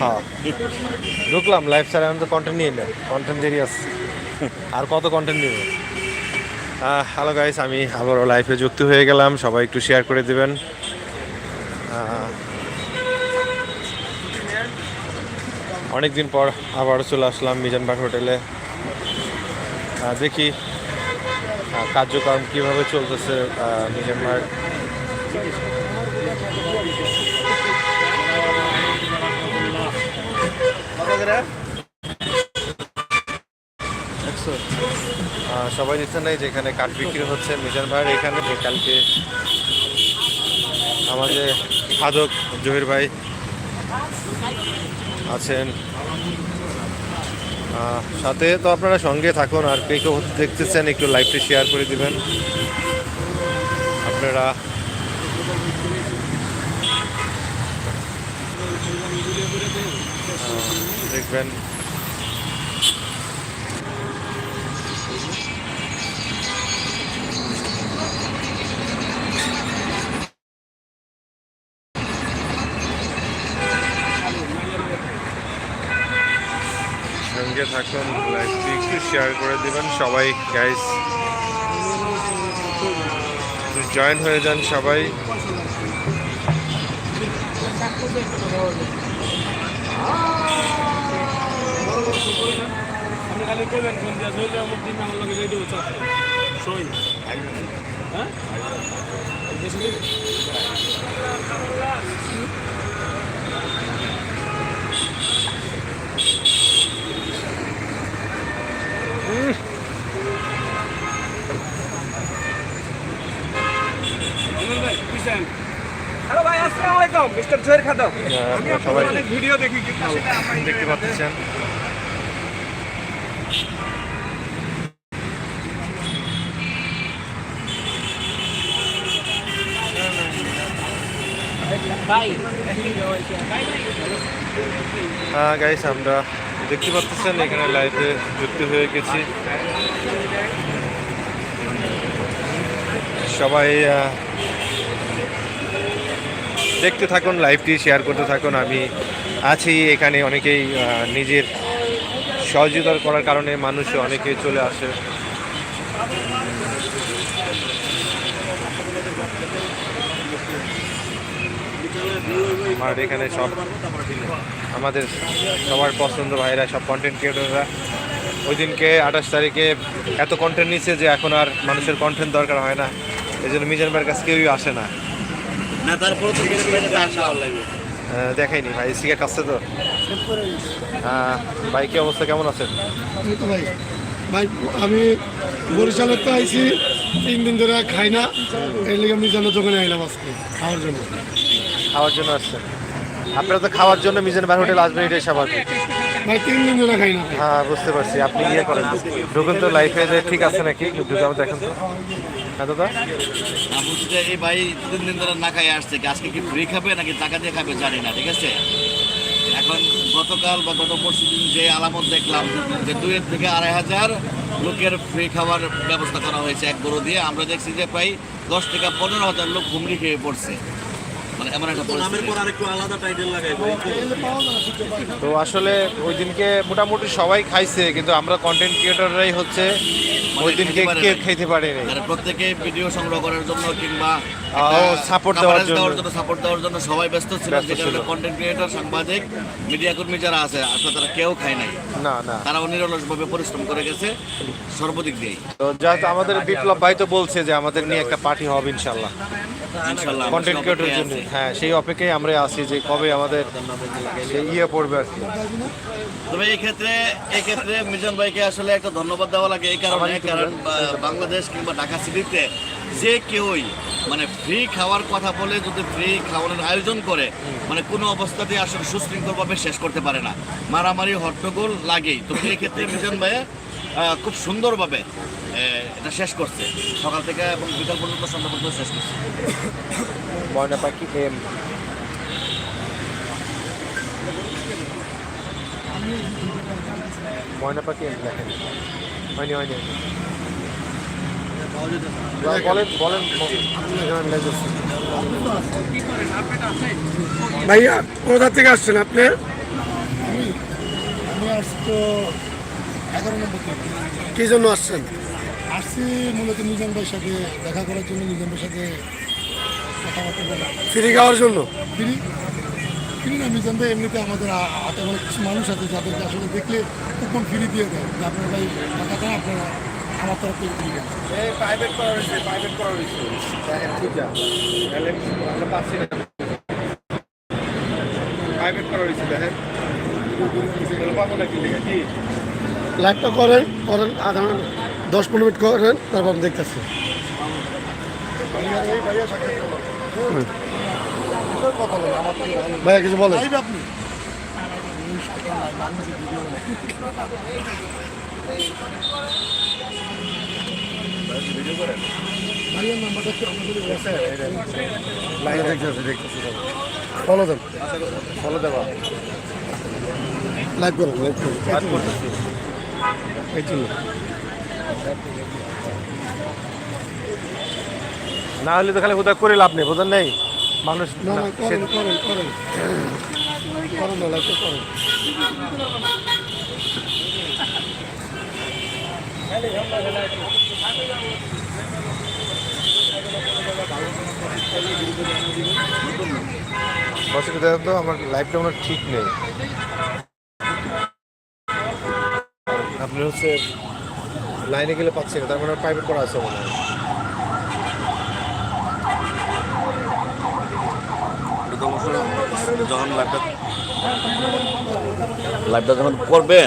হ্যাঁ। ঢুকলাম life style আমি তো কন্টেন্ট নিয়ে নেই। কন্টেন্ট দেরি আছে। আর কত কন্টেন্ট নিব? হ্যালো গাইস আমি আবারও লাইফে যুক্ত হয়ে গেলাম। সবাই একটু শেয়ার করে দেবেন। অনেক দিন পর আবারও চলে আসলাম মিজানবাগ হোটেলে। দেখি কার্যক্রম কীভাবে চলতেছে মিজানবাগ। সবাই নিচ্ছেন নাই যেখানে কাঠ বিক্রি হচ্ছে মিজান ভাইয়ের, এখানে যে কালকে আমাদের সাধক জহির ভাই আছেন। সাথে তো আপনারা সঙ্গে থাকুন, আর কে কেউ দেখতেছেন, একটু লাইভটি শেয়ার করে দিবেন। আপনারা দেখবেন সঙ্গে থাকুন লাইভটি একটু শেয়ার করে দিবেন। সবাই গাইস জয়েন হয়ে যান সবাই। আপনি খালি কইবেন ফোন দিয়া ধরলে আমার দিন আমার লগে যাইতে হচ্ছে সই হ্যাঁ? হ্যালো ভাই আসসালামু আলাইকুম মিস্টার জয়ের খাদক। আহ, আপনারা অনেক ভিডিও দেখি কিন্তু দেখতে পাচ্ছেন। হ্যাঁ গাইস আমরা দেখতে পাচ্ছেন, এখানে লাইভে যুক্ত হয়ে গেছি। সবাই দেখতে থাকুন লাইভটি শেয়ার করতে থাকুন। আমি আছি এখানে অনেকেই নিজের সহযোগিতা করার কারণে মানুষ অনেকেই চলে আসে। আমার এখানে সব আমাদের সবার পছন্দ ভাইরা সব কন্টেন্ট ক্রিয়েটররা ওই দিনকে আঠাশ তারিখে এত কন্টেন্ট নিচ্ছে যে এখন আর মানুষের কন্টেন্ট দরকার হয় না। এই জন্য মিজান ভাইয়ের কাছে কেউই আসে না। না তারপরে তো ভালো দেখাইনি ভাই সিগারেট আসছে তো। আহ, ভাই কি অবস্থা? কেমন আছেন? ভাই। ভাই আমি বরিশালের তো আইছি তিন দিন ধরে খাই না। এর লিগে আমি মিজানের দোকানে আইলাম আজকে খাওয়ার জন্য। খাওয়ার জন্য আসছেন আপনারা তো খাওয়ার জন্য মিজান ভাই হোটেল আসবেন এটাই স্বাভাবিক। ভাই তিন দিন ধরে খাই না। হ্যাঁ বুঝতে পারছি। আপনি ইয়ে করেন। ঢুকুন তো লাইফে যে ঠিক আছে নাকি? ঢুকে আমি দেখেন তো। হ্যাঁ দাদা? বলছি যে এই ভাই তিন দিন ধরে না খাই আসছে কি? আজকে কি ফ্রি খাবে নাকি টাকা দিয়ে খাবে জানি না ঠিক আছে? এখন গতকাল বা গত পরশু দিন যে আলামত দেখলাম যে দুইয়ের থেকে আড়াই হাজার লোকের ফ্রি খাওয়ার ব্যবস্থা করা হয়েছে এক গরু দিয়ে। আমরা দেখছি যে প্রায় দশ থেকে পনেরো হাজার লোক ঘুমড়ি খেয়ে পড়ছে। তো আসলে ওই দিনকে মোটামুটি সবাই খাইছে কিন্তু আমরা কন্টেন্ট ক্রিয়েটররাই হচ্ছে ওই দিনকে খেতে। খাইতে পারেনি। মানে প্রত্যেকে ভিডিও সংগ্রহ করার জন্য কিংবা ও, দেওয়ার জন্য। সাপোর্ট দেওয়ার জন্য সবাই ব্যস্ত ছিল ব্যস্ত যে কারণে কন্টেন্ট ক্রিয়েটর সাংবাদিক মিডিয়া কর্মী যারা আছে আসলে তারা কেউ খায় নাই। না না। নিরলসভাবে পরিশ্রম করে গেছে সর্বদিক দিয়েই। তো যা আমাদের বিপ্লব ভাই তো বলছে যে আমাদের নিয়ে একটা পার্টি হবে ইনশাল্লাহ কন্টেন্ট ক্রিয়েটরের জন্য। হ্যাঁ সেই অপেক্ষায় আমরা যে কবে আমাদের ইয়ে পড়বে আর কি। তবে এই ক্ষেত্রে এই ক্ষেত্রে মিজান ভাইকে আসলে একটা ধন্যবাদ দেওয়া লাগে এই কারণে কারণ বাংলাদেশ কিংবা ঢাকা সিটিতে যে কেউই মানে ফ্রি খাওয়ার কথা বলে যদি ফ্রি খাওয়ানোর আয়োজন করে মানে কোনো অবস্থাতেই আসলে সুশৃঙ্খলভাবে শেষ করতে পারে না। মারামারি হট্টগোল লাগেই। তো এই ক্ষেত্রে মিজান ভাই আহ, খুব সুন্দরভাবে এটা শেষ করছে। সকাল থেকে এবং বিকাল পর্যন্ত সন্ধ্যা পর্যন্ত শেষ করছে। ময়না পাখি এম ময়না পাখি এম দেখেন। হয়নি হয়নি। বলেন বলেন ভাইয়া কোথা থেকে আসছেন আপনি? আমি আসছি কি জন্য আসছেন? আসছি মূলত নিজাম ভাইয়ের সাথে দেখা করার জন্য নিজাম ভাইয়ের সাথে কথাবার্তা বলা। ফ্রি খাওয়ার জন্য? ফিরি? ফিরি না নিজাম ভাই এমনিতে আমাদের হাতে মানে কিছু মানুষ আছে যাদেরকে আসলে দেখলে কুপন ফ্রি দিয়ে দেয়। যে আপনারা ভাই টাকাটা আপনারা আমার তরফ থেকে ফ্রি দেন। প্রাইভেট করা হয়েছে প্রাইভেট করা হয়েছে। আমরা পাচ্ছি না। প্রাইভেট করা হয়েছে দেখেন। পাবো না কি লেগে কি? লাইভটা করেন করেন আধা দশ পনেরো মিনিট করেন তারপর আমি দেখতেছি। ভাইয়া কিছু বলেন। ফলো দেন। ফলো দেওয়া লাইভ করেন। লাইভ করেন না হলে তো খালি কোথাও করে লাভ নেই বোঝেন নেই? মানুষ না না না, করেন সে- করেন করেন। করেন না লাইভটা করেন। অসুবিধা তো আমার লাইফটা মনে ঠিক নেই। আপনি হচ্ছে লাইনে গেলে পাচ্ছি না, তার মানে প্রাইভেট করা আছে মনে হয়। যখন লাইভটা লাইভটা যখন করবেন?